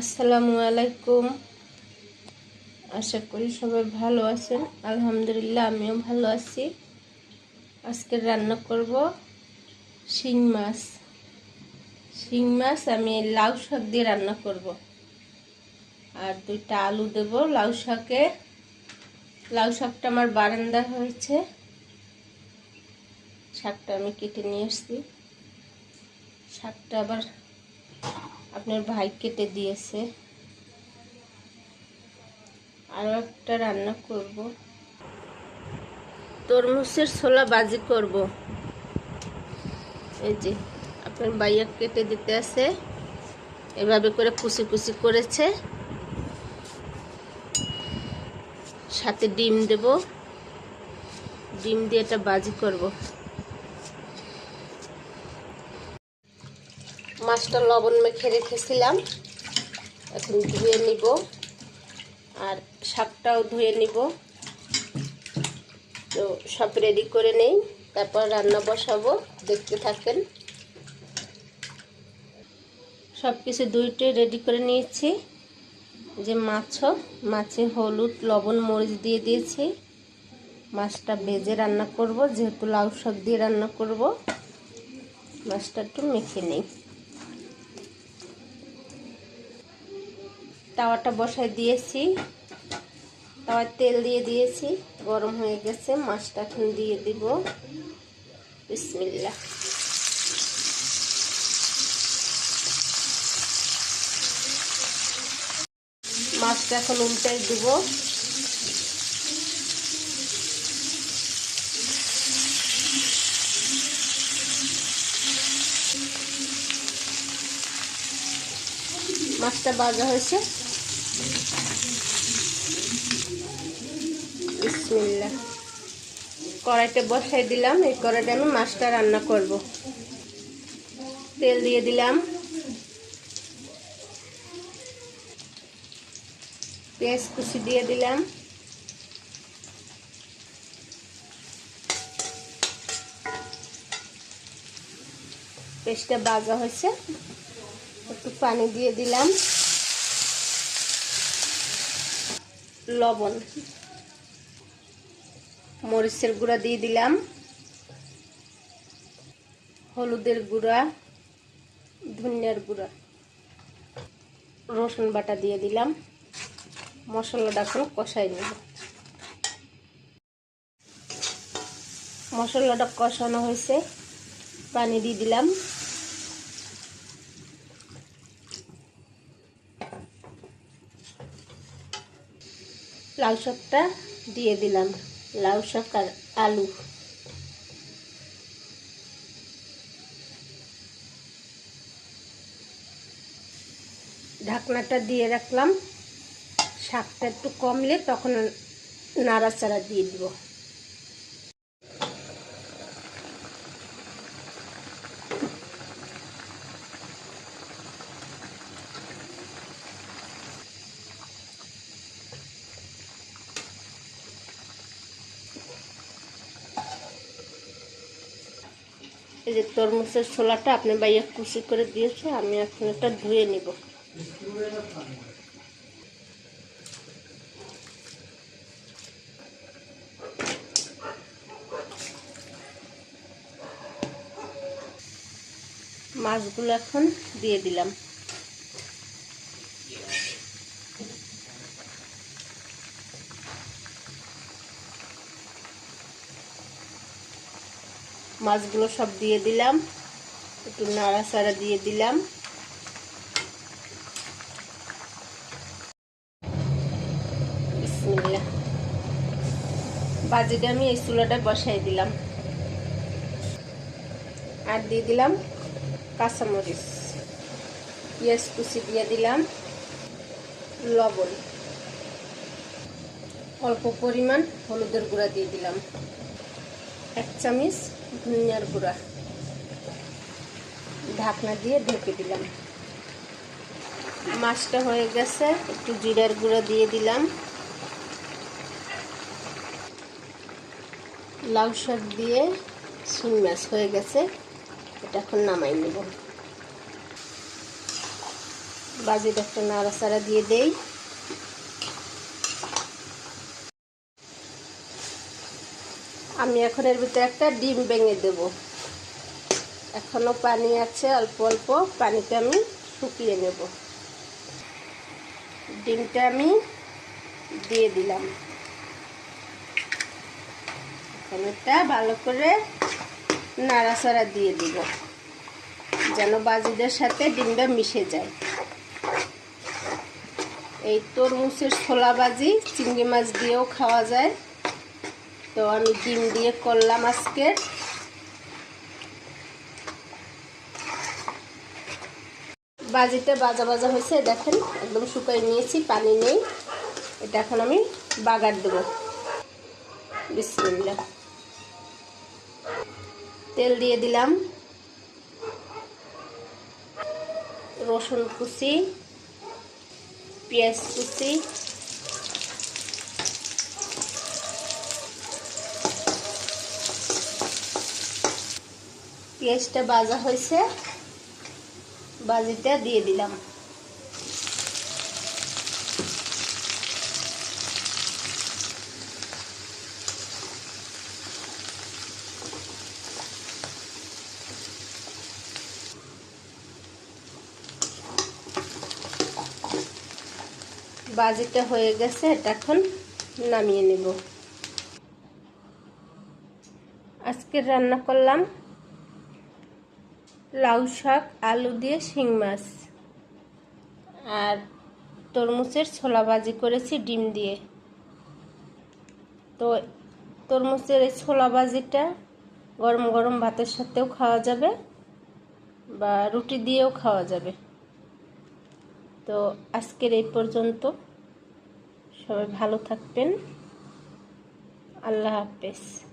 আসসালামু আলাইকুম। আশা করি সবাই ভালো আছেন। আলহামদুলিল্লাহ, আমিও ভালো আছি। আজকে রান্না করব শিং মাছ। শিং মাছ আমি লাউ শাক দিয়ে রান্না করব। আর দুইটা আলু দেব লাউ শাকে। লাউ শাকটা আমার বারান্দা হয়েছে। শাকটা আমি কেটে নিয়ে এসছি শাকটা আবার আপনার ভাই কেটে দিয়েছে। আরও একটা রান্না করব। তরমুজের ছোলা বাজি করব। এই যে, আপনার ভাইয়া কেটে দিতে আছে। এভাবে করে কুচি কুচি করেছে। সাথে ডিম দেব। ডিম দিয়ে এটা বাজি করব। মাছটা লবণ মেখে রেখেছিলাম। এখন ধুয়ে নিব। আর শাকটাও ধুয়ে নিব। তো সব রেডি করে নেই। তারপর রান্না বসাবো। দেখতে থাকেন। সব কিছু দুইটাই রেডি করে নিয়েছি। যে মাছও, মাছে হলুদ, লবণ, মরিচ দিয়ে দিয়েছি। মাছটা ভেজে রান্না করব। যেহেতু লাউ শাক দিয়ে রান্না করব। মাছটা একটু মেখে নেই। তাওয়াটা বসায় দিয়েছি। তাওয়ার তেল দিয়ে দিয়েছি। গরম হয়ে গেছে, মাছটা এখন দিয়ে দিব। বিসমিল্লা মাছটা এখন উল্টাই দিব। মাছটা বাজা হয়েছে। বিসমিল্লা কড়াইতে বসাই দিলাম, এই কড়াইতে আমি মাছটা রান্না করব। তেল দিয়ে দিলাম। পেঁয়াজ কুচি দিয়ে দিলাম। পেঁয়াজটা বাজা হয়েছে, একটু পানি দিয়ে দিলাম। লবণ। মরিচের গুঁড়া দিয়ে দিলাম। হলুদের গুঁড়া, ধনিয়ার গুঁড়া, রসুন বাটা দিয়ে দিলাম। মশলাটা এখন কষাই নেব। মশলাটা কষানো হয়েছে। পানি দিয়ে দিলাম। লাউ শাকটা দিয়ে দিলাম। লাউ শাক আর আলু। ঢাকনাটা দিয়ে রাখলাম। শাকটা একটু কমলে তখন নাড়াচাড়া দিয়ে দিব। এই যে তরমুজের ছোলাটা আপনি বাইরে কুচি করে দিয়েছে, আমি এখন এটা ধুয়ে নিব। মাছগুলো এখন দিয়ে দিলাম। মাছগুলো সব দিয়ে দিলাম। একটু নাড়াচাড়া দিয়ে দিলাম। বাজিটা আমি এই চুলাটা বসাই দিলাম। আর দিয়ে দিলাম কাঁচামরিচ। পেঁয়াজ কুচি দিয়ে দিলাম লবণ। অল্প পরিমাণ হলুদের গুঁড়া দিয়ে দিলাম। এক চামচ ধনিয়ার গুঁড়া। ঢাকনা দিয়ে ঢেকে দিলাম। মাছটা হয়ে গেছে, একটু জিরার গুঁড়া দিয়ে দিলাম। লাউ শাক দিয়ে শিং মাছ হয়ে গেছে, এটা এখন নামাই নেব। বাজির একটা নাড়াচাড়া দিয়ে দেই। আমি এখন এর ভিতরে একটা ডিম ভেঙে দেব। এখনও পানি আছে, অল্প অল্প পানিতে আমি শুকিয়ে নেব। ডিমটা আমি দিয়ে দিলাম। এখন এটা ভালো করে নাড়াচাড়া দিয়ে দিব, যেন বাজিদের সাথে ডিমটা মিশে যায়। এই তরমুজের ছোলা বাজি, চিংড়ি মাছ দিয়েও খাওয়া যায়। তো আমি ডিম দিয়ে করলাম আজকে। বাজিতে বাজা বাজা হয়েছে দেখেন, একদম শুকাই নিয়েছি, পানি নেই। এটা এখন আমি বাগার দেবো। বিসমিল্লা তেল দিয়ে দিলাম। রসুন কুচি, পেঁয়াজ কুচি পেঁয়াজটা ভাজা হয়েছে। বাজিটা দিয়ে দিলাম। বাজিটা হয়ে গেছে, এটা এখন নামিয়ে নেব। আজকে রান্না করলাম লাউ শাক, আলু দিয়ে শিং মাছ। আর তরমুজের ছোলা ভাজি করেছি ডিম দিয়ে। তো তরমুজের এই ছোলা ভাজিটা গরম গরম ভাতের সাথেও খাওয়া যাবে বা রুটি দিয়েও খাওয়া যাবে। তো আজকের এই পর্যন্ত। সবাই ভালো থাকবেন। আল্লাহ হাফেজ।